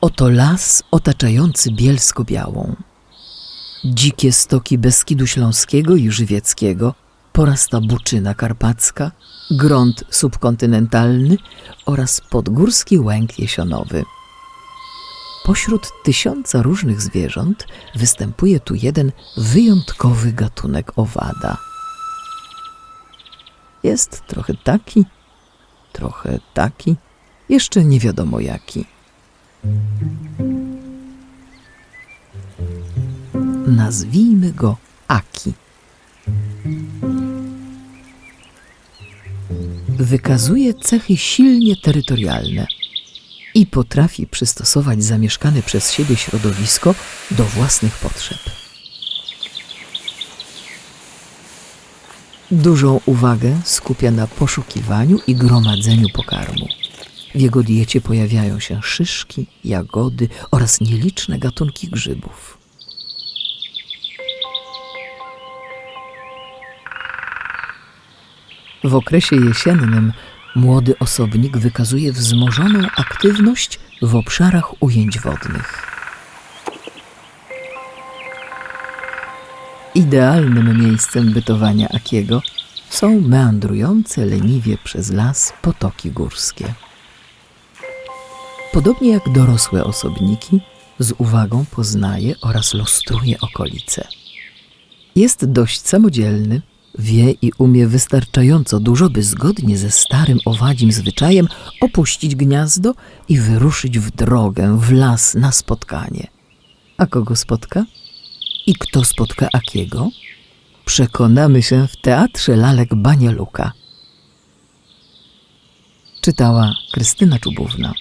Oto las otaczający Bielsko-Białą. Dzikie stoki Beskidu Śląskiego i Żywieckiego, porasta Buczyna Karpacka, grunt subkontynentalny oraz podgórski łęk jesionowy. Pośród tysiąca różnych zwierząt występuje tu jeden wyjątkowy gatunek owada. Jest trochę taki, trochę taki, jeszcze nie wiadomo jaki. Nazwijmy go Aki. Wykazuje cechy silnie terytorialne i potrafi przystosować zamieszkane przez siebie środowisko do własnych potrzeb. Dużą uwagę skupia na poszukiwaniu i gromadzeniu pokarmu. W jego diecie pojawiają się szyszki, jagody oraz nieliczne gatunki grzybów. W okresie jesiennym młody osobnik wykazuje wzmożoną aktywność w obszarach ujęć wodnych. Idealnym miejscem bytowania Akiego są meandrujące leniwie przez las potoki górskie. Podobnie jak dorosłe osobniki, z uwagą poznaje oraz lustruje okolice. Jest dość samodzielny, wie i umie wystarczająco dużo, by zgodnie ze starym owadzim zwyczajem opuścić gniazdo i wyruszyć w drogę, w las na spotkanie. A kogo spotka? I kto spotka Akiego? Przekonamy się w Teatrze Lalek Banieluka. Czytała Krystyna Czubówna.